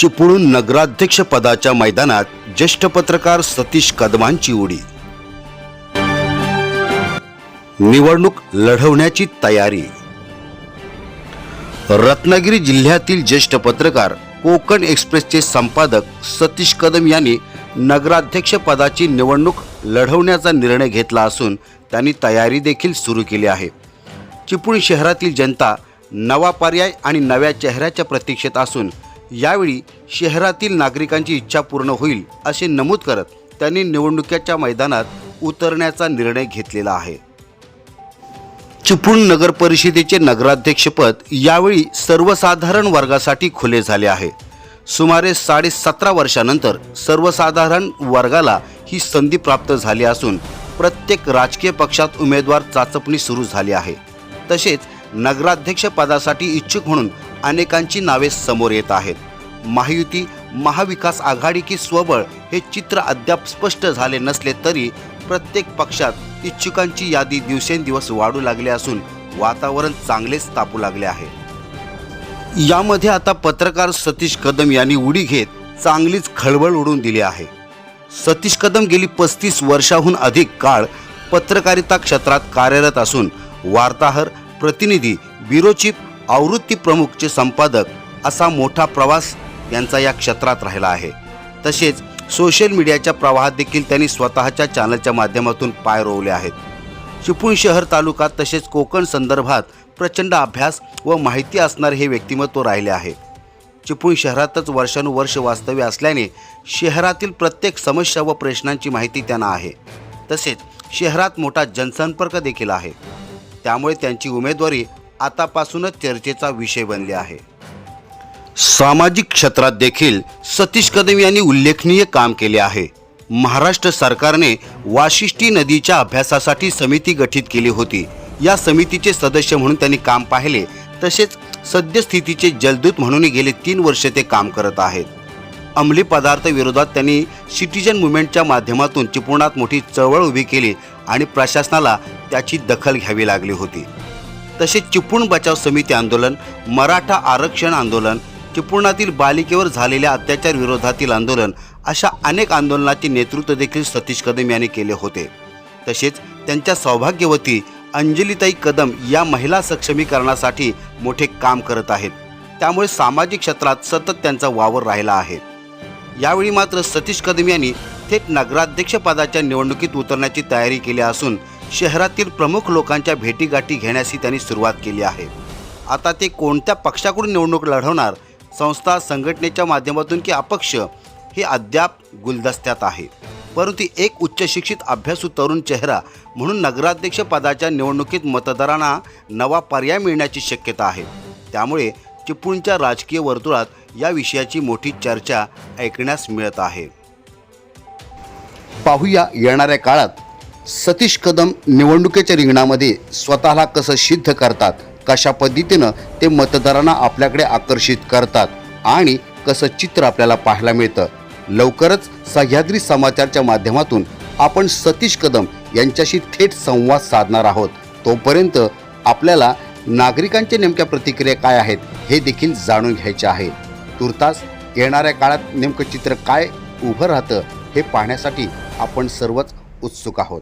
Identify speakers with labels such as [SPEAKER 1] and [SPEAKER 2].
[SPEAKER 1] चिपळूण नगराध्यक्ष पदाच्या मैदानात ज्येष्ठ पत्रकार सतीश कदमांची उडी. निवडणूक लढवण्याची तयारी. रत्नागिरी जिल्ह्यातील ज्येष्ठ पत्रकार कोकण एक्सप्रेसचे संपादक सतीश कदम यांनी नगराध्यक्ष पदाची निवडणूक लढवण्याचा निर्णय घेतला असून त्यांनी तयारी देखील सुरू केली आहे. चिपळूण शहरातील जनता नवा पर्याय आणि नव्या चेहऱ्याच्या प्रतीक्षेत असून यावेळी शहरातील नागरिकांची इच्छा पूर्ण होईल असे नमूद करत त्यांनी निवडणुकीच्या मैदानात उतरण्याचा निर्णय घेतलेला आहे. चिपळूण नगर परिषदेचे नगराध्यक्षपद यावेळी सर्वसाधारण वर्गासाठी खुले झाले आहे. सुमारे साडे सतरा वर्षानंतर सर्वसाधारण वर्गाला ही संधी प्राप्त झाली असून प्रत्येक राजकीय पक्षात उमेदवार चाचपणी सुरू झाली आहे. तसेच नगराध्यक्षपदासाठी इच्छुक म्हणून अनेकांची नावे समोर येत आहेत. महायुती महाविकास आघाडी की स्वबळ हे चित्र अद्याप स्पष्ट झाले नसले तरी प्रत्येक पक्षात इच्छुकांची यादी दिवसेंदिवस वाढू लागली असून वातावरण चांगलेच तापू लागले आहे. यामध्ये आता पत्रकार सतीश कदम यांनी उडी घेत चांगलीच खळबळ उडून दिली आहे. सतीश कदम गेली पस्तीस वर्षाहून अधिक काळ पत्रकारिता क्षेत्रात कार्यरत असून वार्ताहर प्रतिनिधी ब्युरो चीफ आवृत्ती प्रमुखचे संपादक असा मोठा प्रवास यांचा या क्षेत्रात राहिला आहे. तसेच सोशल मीडियाच्या प्रवाहात देखील त्यांनी स्वतःच्या चॅनलच्या माध्यमातून पाय रोवले आहेत. चिपळूण शहर तालुका तसेच कोकण संदर्भात प्रचंड अभ्यास व माहिती असणारे हे व्यक्तिमत्व राहिले आहे. चिपळूण शहरातच वर्षानुवर्ष वास्तव्य असल्याने शहरातील प्रत्येक समस्या व प्रश्नांची माहिती त्यांना आहे. तसेच शहरात मोठा जनसंपर्क देखील आहे. त्यामुळे त्यांची उमेदवारी आतापासूनच चर्चेचा विषय बनले आहे. सामाजिक क्षेत्रात देखील सतीश कदम यांनी उल्लेखनीय काम केले आहे. महाराष्ट्र सरकारने वाशिष्ठी नदीच्या अभ्यासासाठी समिती गठीत केली होती. या समितीचे सदस्य म्हणून त्यांनी काम पाहिले तसेच सद्यस्थितीचे जलदूत म्हणूनही गेले तीन वर्ष ते काम करत आहेत. अंमली पदार्थ विरोधात त्यांनी सिटीजन मुवमेंटच्या माध्यमातून चिपळुणात मोठी चळवळ उभी केली आणि प्रशासनाला त्याची दखल घ्यावी लागली होती. तसेच चिपळूण बचाव समिती आंदोलन मराठा आरक्षण आंदोलन चिपळूणातील बालिकेवर झालेल्या अत्याचार विरोधातील आंदोलन अशा अनेक आंदोलनाचे नेतृत्व देखील सतीश कदम यांनी केले होते. तसेच त्यांच्या सौभाग्यवती अंजलीताई कदम या महिला सक्षमीकरणासाठी मोठे काम करत आहेत. त्यामुळे सामाजिक क्षेत्रात सतत त्यांचा वावर राहिला आहे. यावेळी मात्र सतीश कदम यांनी थेट नगराध्यक्षपदाच्या निवडणुकीत उतरण्याची तयारी केली असून शहरातील प्रमुख लोकांच्या भेटीगाठी घेण्यासही त्यांनी सुरुवात केली आहे. आता ते कोणत्या पक्षाकडून निवडणूक लढवणार संस्था संघटनेच्या माध्यमातून की अपक्ष हे अद्याप गुलदस्त्यात आहे. परंतु एक उच्च शिक्षित अभ्यासू तरुण चेहरा म्हणून नगराध्यक्ष पदाच्या निवडणुकीत मतदारांना नवा पर्याय मिळण्याची शक्यता आहे. त्यामुळे चिपळूणच्या राजकीय वर्तुळात या विषयाची मोठी चर्चा ऐकण्यास मिळत आहे. पाहूया येणाऱ्या काळात सतीश कदम निवडणुकीच्या रिंगणामध्ये स्वतःला कसं सिद्ध करतात कशा पद्धतीनं ते मतदारांना आपल्याकडे आकर्षित करतात आणि कसं चित्र आपल्याला पाहायला मिळतं लवकरच सह्याद्री समाचारच्या माध्यमातून आपण सतीश कदम यांच्याशी थेट संवाद साधणार आहोत. तोपर्यंत आपल्याला नागरिकांच्या नेमक्या प्रतिक्रिया काय आहेत हे देखील जाणून घ्यायचे आहे. तुर्तास येणाऱ्या काळात नेमकं चित्र काय उभं राहतं हे पाहण्यासाठी आपण सर्वच उत्सुक आहोत.